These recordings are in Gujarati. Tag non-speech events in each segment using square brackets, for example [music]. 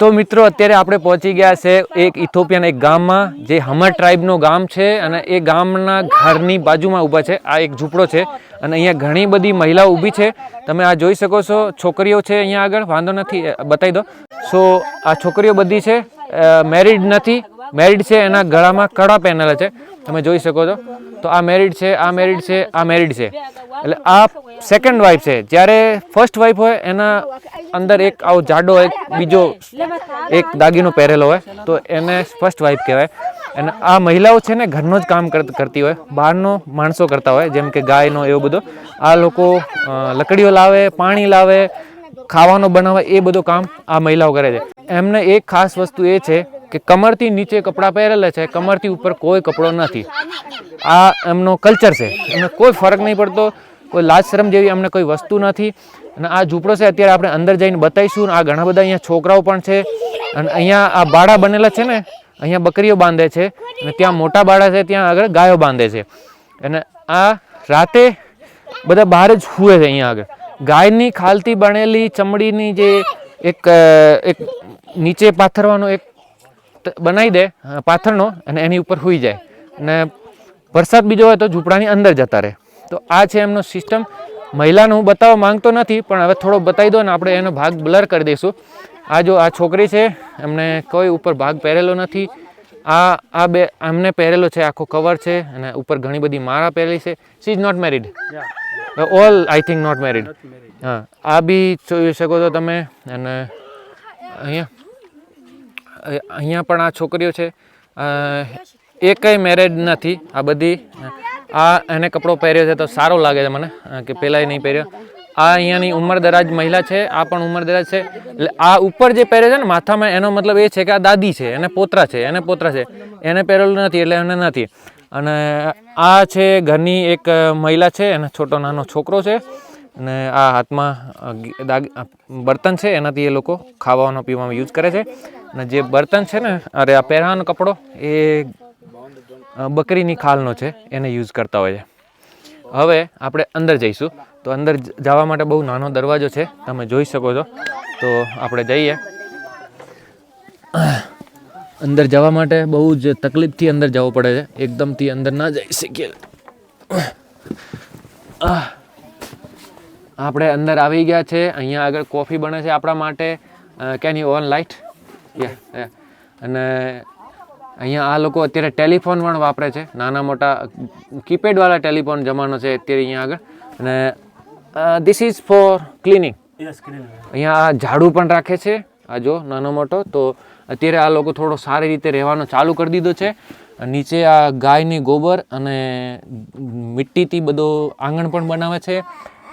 તો મિત્રો, અત્યારે આપણે પહોંચી ગયા છે એક ઇથોપિયન એક ગામમાં, જે હમર ટ્રાઇબનું ગામ છે અને એ ગામના ઘરની બાજુમાં ઊભા છે. આ એક ઝૂંપડો છે અને અહીંયા ઘણી બધી મહિલાઓ ઊભી છે. તમે આ જોઈ શકો છો, છોકરીઓ છે અહીંયા આગળ, વાંધો નથી બતાવી દો. સો, આ છોકરીઓ બધી છે મેરિડ નથી. મેરિડ છે, એના ગળામાં કડા પહેરેલા છે. તમે જોઈ શકો છો. તો આ મેરિડ છે આ મેરિડ છે આ મેરિડ છે. એટલે આ સેકન્ડ વાઇફ છે. જ્યારે ફર્સ્ટ વાઇફ હોય એના અંદર એક આવો જાડો એક બીજો એક દાગીનો પહેરેલો હોય તો એને ફર્સ્ટ વાઇફ કહેવાય. અને આ મહિલાઓ છે ને ઘરનો જ કામ કર- કરતી હોય. બહારનો માણસો કરતા હોય જેમ કે ગાયનો એવો બધો. આ લોકો લકડીઓ લાવે પાણી લાવે ખાવાનો બનાવે એ બધું કામ આ મહિલાઓ કરે છે. એમને એક ખાસ વસ્તુ એ છે કે કમરથી નીચે કપડાં પહેરેલા છે, કમરથી ઉપર કોઈ કપડો નથી. આ એમનો કલ્ચર છે. એમને કોઈ ફરક નહીં પડતો, કોઈ લાજ શરમ જેવી અમને કોઈ વસ્તુ નથી. અને આ ઝૂંપડો છે, અત્યારે આપણે અંદર જઈને બતાવીશું. આ ઘણા બધા અહીંયા છોકરાઓ પણ છે. અને અહીંયા આ બાળા બનેલા છે ને, અહીંયા બકરીઓ બાંધે છે. અને ત્યાં મોટા બાળા છે, ત્યાં આગળ ગાયો બાંધે છે. અને આ રાતે બધા બહાર જ સૂવે છે અહીંયા આગળ. ગાયની ખાલથી બનેલી ચમડીની જે એક એક નીચે પાથરવાનો એક બનાવી દે પાથરનો અને એની ઉપર સૂઈ જાય. અને વરસાદ બીજો હોય તો ઝૂંપડાની અંદર જતા રહે. તો આ છે એમનો સિસ્ટમ. મહિલાનો હું બતાવવા માંગતો નથી પણ હવે થોડો બતાવી દો ને આપણે એનો ભાગ બ્લર કરી દઈશું. આ જો આ છોકરી છે એમને કોઈ ઉપર ભાગ પહેરેલો નથી. આ આ બે એમને પહેરેલો છે આખો કવર છે અને ઉપર ઘણી બધી મારા પહેરેલી છે. She is not married all I think not married હા. આ બી જોઈ શકો છો તમે. અને અહીંયા અહીંયા પણ આ છોકરીઓ છે. એ કંઈ મેરેજ નથી. આ બધી, આ એને કપડો પહેર્યો છે તો સારો લાગે છે મને કે પહેલાં નહીં પહેર્યો. આ અહીંયાની ઉંમર દરાજ મહિલા છે, આ પણ ઉંમર દરાજ છે. એટલે આ ઉપર જે પહેરે છે ને, માથામાં એનો મતલબ એ છે કે આ દાદી છે, એને પોતરા છે, એને પોતરા છે. એને પહેરેલું નથી, એટલે એને નથી. અને આ છે ઘરની એક મહિલા છે, એને છોટો નાનો છોકરો છે. અને આ હાથમાં બર્તન છે, એનાથી એ લોકો ખાવાનો, પીવાનો યુઝ કરે છે. અને જે બર્તન છે ને, અરે આ પહેરવાનો કપડો, એ બકરીની ખાલનો છે, એને યુઝ કરતા હોય છે. હવે આપણે અંદર જઈશું. તો અંદર જવા માટે બહુ નાનો દરવાજો છે, તમે જોઈ શકો છો. તો આપણે જઈએ. અંદર જવા માટે બહુ જ તકલીફથી અંદર જવું પડે છે. એકદમથી અંદર ના જઈ શકીએ. આપણે અંદર આવી ગયા છે. અહીંયા આગળ કોફી બને છે આપણા માટે. કેન યુ ઓન લાઇટ અને અહીંયા આ લોકો અત્યારે ટેલિફોન પણ વાપરે છે. નાના મોટા કીપેડવાળા ટેલિફોન જમાનો છે અત્યારે અહીંયા આગળ. અને ધીસ ઇઝ ફોર ક્લિનિંગ અહીંયા આ ઝાડુ પણ રાખે છે. આ જો નાનો મોટો. તો અત્યારે આ લોકો થોડો સારી રીતે રહેવાનો ચાલુ કરી દીધો છે. નીચે આ ગાયની ગોબર અને મિટ્ટીથી બધો આંગણ પણ બનાવે છે.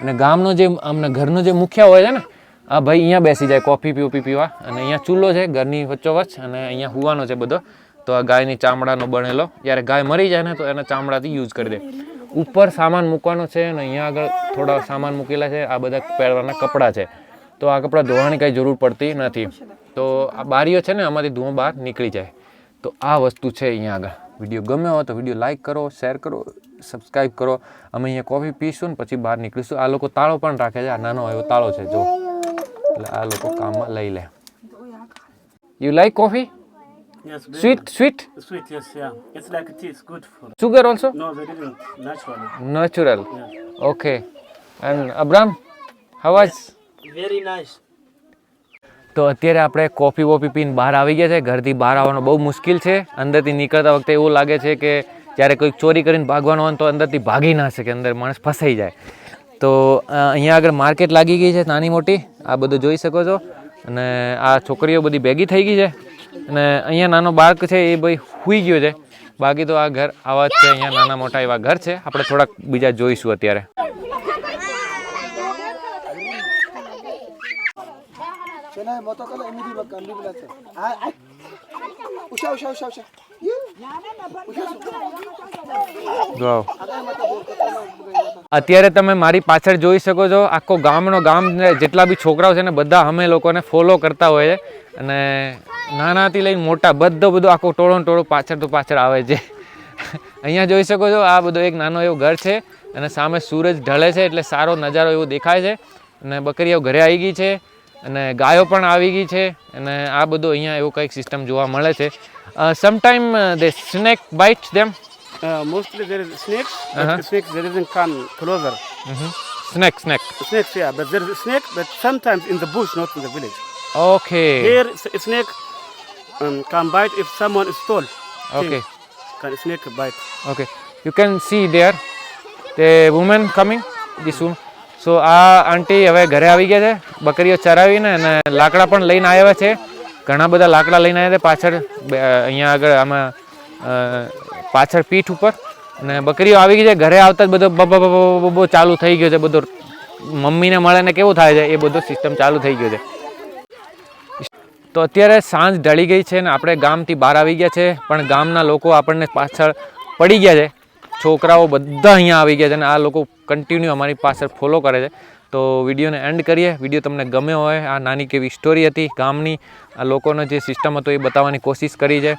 અને ગામનો જે આમને ઘરનો જે મુખ્ય હોય છે ને આ ભાઈ, અહીંયા બેસી જાય, કોફી પીવી પીવા. અને અહીંયા ચૂલો છે, ઘરની વચ્ચોવચ્ચ, અને અહીંયા હુવાનો છે બધો. તો આ ગાયની ચામડાનો બનેલો. જ્યારે ગાય મરી જાય ને, તો એના ચામડાથી યુઝ કરી દે. ઉપર સામાન મૂકવાનો છે, અને અહીંયા આગળ થોડા સામાન મૂકેલા છે. આ બધા પહેરવાના કપડાં છે. તો આ કપડાં ધોવાની કાંઈ જરૂર પડતી નથી. તો આ બારીઓ છે ને, આમાંથી ધુઓ બહાર નીકળી જાય. તો આ વસ્તુ છે અહીંયા આગળ. વીડિયો ગમ્યો હોય તો વીડિયો લાઇક કરો, શેર કરો, સબસ્ક્રાઈબ કરો. અમે અહીંયા કોફી પીશું ને, પછી બહાર નીકળીશું. આ લોકો તાળો પણ રાખે છે, આ નાનો એવો તાળો છે, જો. એટલે આ લોકો કામમાં લઈ લે you like coffee Yes, very sweet sweet Sweet, yes, yeah. It's like tea, it's good for. sugar also? No, they didn't naturally. Natural okay and Abram હવાજ Very nice. તો અત્યારે આપણે કોફી વોફી પીને બહાર આવી ગયા છે. ઘરથી બહાર આવવાનું બહુ મુશ્કેલ છે. અંદરથી નીકળતા વખતે એવું લાગે છે કે જ્યારે કોઈક ચોરી કરીને ભાગવાનું હોય ને તો અંદરથી ભાગી ના શકે. અંદર માણસ ફસાઈ જાય. તો અહીંયા આગળ માર્કેટ લાગી ગઈ છે નાની મોટી. આ બધું જોઈ શકો છો. અને આ છોકરીઓ બધી ભેગી થઈ ગઈ છે. અને અહીંયા નાનો બાળક છે એ ભાઈ સૂઈ ગયો છે. બાકી તો આ ઘર, આવા જ છે. અહીંયા નાના મોટા એવા ઘર છે. આપણે થોડાક બીજા જોઈશું અત્યારે. Tena moto kala emidi [laughs] અત્યારે તમે મારી પાછળ જોઈ શકો છો, આખો ગામનો ગામ જેટલા બી છોકરાઓ છે ને, બધા અમે લોકોને ફોલો કરતા હોય છે. અને નાનાથી લઈને મોટા, બધો બધો આખો ટોળો ટોળો પાછળ તો પાછળ આવે છે. [laughs] અહીંયા જોઈ શકો છો, આ બધો એક નાનો એવો ઘર છે અને સામે સૂરજ ઢળે છે એટલે સારો નજારો એવો દેખાય છે. અને બકરીઓ ઘરે આવી ગઈ છે. અને ગાયો પણ આવી ગઈ છે અને આ બધું અહીંયા એવું કંઈક સિસ્ટમ જોવા મળે છે sometime they snake bite Uh, mostly there is snakes, but Uh-huh. snakes there isn't come closer. Snake snake yeah, but there is a snake, but sometimes in the bush, not in the village. Okay um, can bite if someone is tall. Okay. Can a snake bite? Okay you can see there the women coming this woman so આ આંટી હવે ઘરે આવી ગયા છે બકરીઓ ચરાવીને અને લાકડા પણ લઈને આવ્યા છે. ઘણા બધા લાકડા લઈને આવ્યા છે પાછળ અહીંયા આગળ આમાં પાછળ પીઠ ઉપર. અને બકરીઓ આવી ગઈ છે, ઘરે આવતા જ બધો બબો ચાલુ થઈ ગયો છે, બધો મમ્મીને મળે ને કેવું થાય છે, એ બધો સિસ્ટમ ચાલુ થઈ ગયો છે. તો અત્યારે સાંજ ઢળી ગઈ છે ને આપણે ગામથી બહાર આવી ગયા છે, પણ ગામના લોકો આપણને પાછળ પડી ગયા છે. છોકરાઓ બધા અહીંયા આવી ગયા છે અને આ લોકો કન્ટિન્યુ અમારી પાછળ ફોલો કરે છે. તો વિડીયોને એન્ડ કરીએ. વીડિયો તમને ગમ્યો હોય, આ નાની કેવી સ્ટોરી હતી, ગામની, આ લોકોનો જે સિસ્ટમ હતો એ બતાવવાની કોશિશ કરી છે.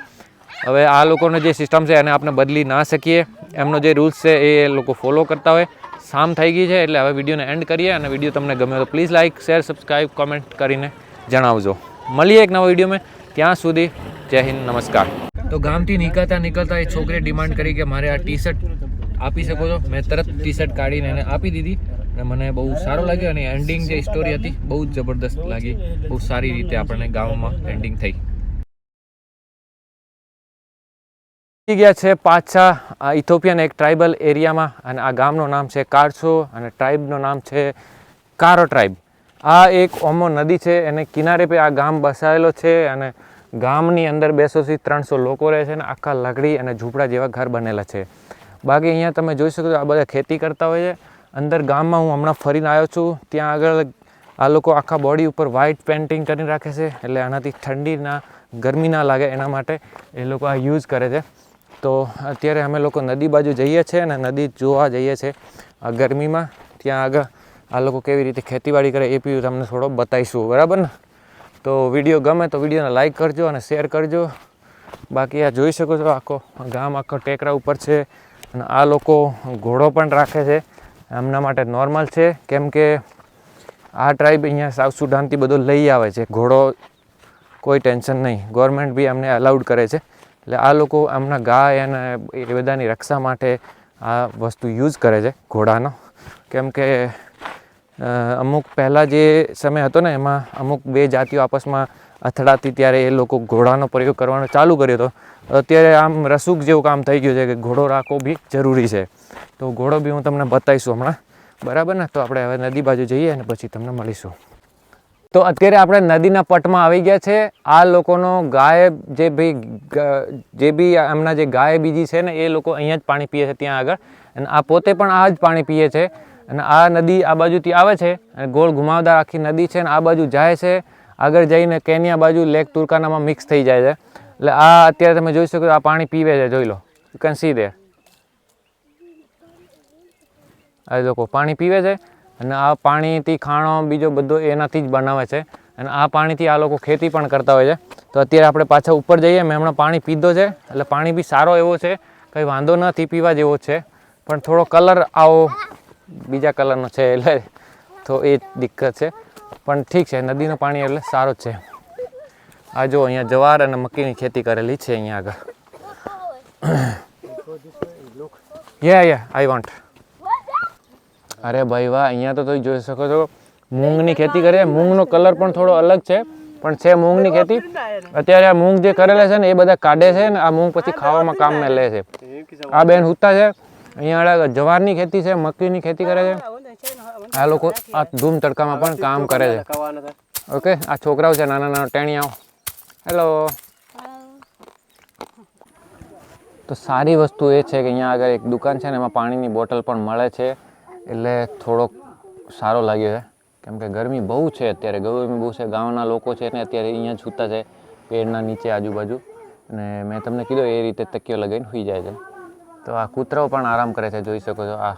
હવે આ લોકોનો જે સિસ્ટમ છે એને આપણે બદલી ના શકીએ. એમનો જે રૂલ્સ છે એ લોકો ફોલો કરતા હોય. શામ થઈ ગઈ છે એટલે હવે વિડીયોને એન્ડ કરીએ અને વીડિયો તમને ગમ્યો તો please like share subscribe comment કરીને જણાવજો. મળીએ એક નવા વિડીયોમાં. ત્યાં સુધી જય હિન્દ, નમસ્કાર. તો ગામથી નીકળતા નીકળતા એ છોકરીએ ડિમાન્ડ કરી કે મારે આ ટી શર્ટ આપી શકો છો? મેં તરત ટી શર્ટ કાઢીને એને આપી દીધી. અને મને બહુ સારું લાગ્યું અને એન્ડિંગ જે સ્ટોરી હતી બહુ જ જબરદસ્ત લાગી. બહુ સારી રીતે આપણને ગામમાં એન્ડિંગ થઈ. ગયા છે પાછા આ ઇથોપિયન એક ટ્રાઇબલ એરિયામાં અને આ ગામનું નામ છે કારસો અને ટ્રાઇબનું નામ છે કારો ટ્રાઇબ આ એક ઓમો નદી છે એને કિનારે પે આ ગામ બસાયેલો છે અને ગામની અંદર બેસોથી ત્રણસો લોકો રહે છે અને આખા લાકડી અને ઝૂંપડા જેવા ઘર બનેલા છે. બાકી અહીંયા તમે જોઈ શકો છો આ બધા ખેતી કરતા હોય છે. અંદર ગામમાં હું હમણાં ફરીને આવ્યો છું. ત્યાં આગળ આ લોકો આખા બોડી ઉપર વ્હાઇટ પેન્ટિંગ કરીને રાખે છે. એટલે આનાથી ઠંડી ના ગરમી ના લાગે એના માટે એ લોકો આ યુઝ કરે છે. તો અત્યારે અમે લોકો નદી બાજુ જઈએ છીએ અને નદી જોવા જઈએ છીએ આ ગરમીમાં. ત્યાં આગળ આ લોકો કેવી રીતે ખેતીવાડી કરે એ બી તમને થોડો બતાવીશું, બરાબર ને? તો વીડિયો ગમે તો વિડીયોને લાઈક કરજો અને શેર કરજો. બાકી આ જોઈ શકો છો આખો ગામ, આખો ટેકરા ઉપર છે અને આ લોકો ઘોડો પણ રાખે છે. એમના માટે નોર્મલ છે, કેમ કે આ ટ્રાઇબ અહીંયા સાઉથ સુડાનથી બધો લઈ આવે છે. ઘોડો કોઈ ટેન્શન નહીં. ગવર્મેન્ટ બી એમને અલાઉડ કરે છે. એટલે આ લોકો એમના ગાય અને એ બધાની રક્ષા માટે આ વસ્તુ યુઝ કરે છે ઘોડાનો. કેમ કે અમુક પહેલાં જે સમય હતો ને એમાં અમુક બે જાતિઓ આપસમાં અથડાતી ત્યારે એ લોકો ઘોડાનો પ્રયોગ કરવાનો ચાલુ કર્યો હતો. અત્યારે આમ રસૂક જેવું કામ થઈ ગયું છે કે ઘોડો રાખવો બી જરૂરી છે. તો ઘોડો બી હું તમને બતાવીશું હમણાં. બરાબર ને? તો આપણે હવે નદી બાજુ જઈએ અને પછી તમને મળીશું. તો અત્યારે આપણે નદીના પટમાં આવી ગયા છે. આ લોકોનો ગાય જે ભાઈ જે બી એમના જે ગાય બીજી છે ને, એ લોકો અહીંયા જ પાણી પીએ છે ત્યાં આગળ. અને આ પોતે પણ આ જ પાણી પીએ છે. અને આ નદી આ બાજુથી આવે છે. અને ગોળ ઘુમાવદાર આખી નદી છે અને આ બાજુ જાય છે. આગળ જઈને કેનિયા બાજુ લેક તુર્કાનામાં મિક્સ થઈ જાય છે. એટલે આ અત્યારે તમે જોઈ શકો આ પાણી પીવે છે, જોઈ લો. યુ કેન સી દેર આ લોકો પાણી પીવે છે અને આ પાણીથી ખાણો, બીજો બધો એનાથી જ બનાવે છે. અને આ પાણીથી આ લોકો ખેતી પણ કરતા હોય છે. તો અત્યારે આપણે પાછા ઉપર જઈએ, મેં હમણાં પાણી પીધો છે. એટલે પાણી બી સારો એવો છે, કંઈ વાંધો નથી પીવા જેવો છે. પણ થોડો કલર આવો, બીજા કલરનો છે, એટલે તો એ દિક્કત છે. પણ ઠીક છે, નદીનું પાણી એટલે સારું જ છે. આ જો અહીંયા જવાર અને મક્કીની ખેતી કરેલી છે અહીંયા આગળ. યા યા આઈ વોન્ટ અરે ભાઈ વાહ, અહીંયા તો તમે જોઈ શકો છો, મૂંગની ખેતી કરે મૂંગનો કલર પણ થોડો અલગ છે, પણ છે મૂંગની ખેતી. અત્યારે આ મૂંગ જે કરેલા છે ને, એ બધા કાઢે છે ને, આ મૂંગ પછી ખાવામાં કામમાં લે છે. આ બેન હુતા છે, અહીંયા જવારની ખેતી છે, મક્કીની ખેતી કરે છે. આ લોકો આ ધૂમ તડકામાં પણ કામ કરે છે. ઓકે આ છોકરાઓ છે નાના નાના ટેણિયાઓ. હેલો તો સારી વસ્તુ એ છે કે અહીંયા આગળ એક દુકાન છે ને એમાં પાણીની બોટલ પણ મળે છે. એટલે થોડોક સારો લાગ્યો છે. કેમ કે ગરમી બહુ છે અત્યારે. ગરમી બહુ છે ગામના લોકો છે ને અત્યારે અહીંયા સૂતા છે પેડના નીચે આજુબાજુ. અને મેં તમને કીધું એ રીતે તકીઓ લગાવીને સુઈ જાય છે. તો આ કૂતરાઓ પણ આરામ કરે છે જોઈ શકો છો. આ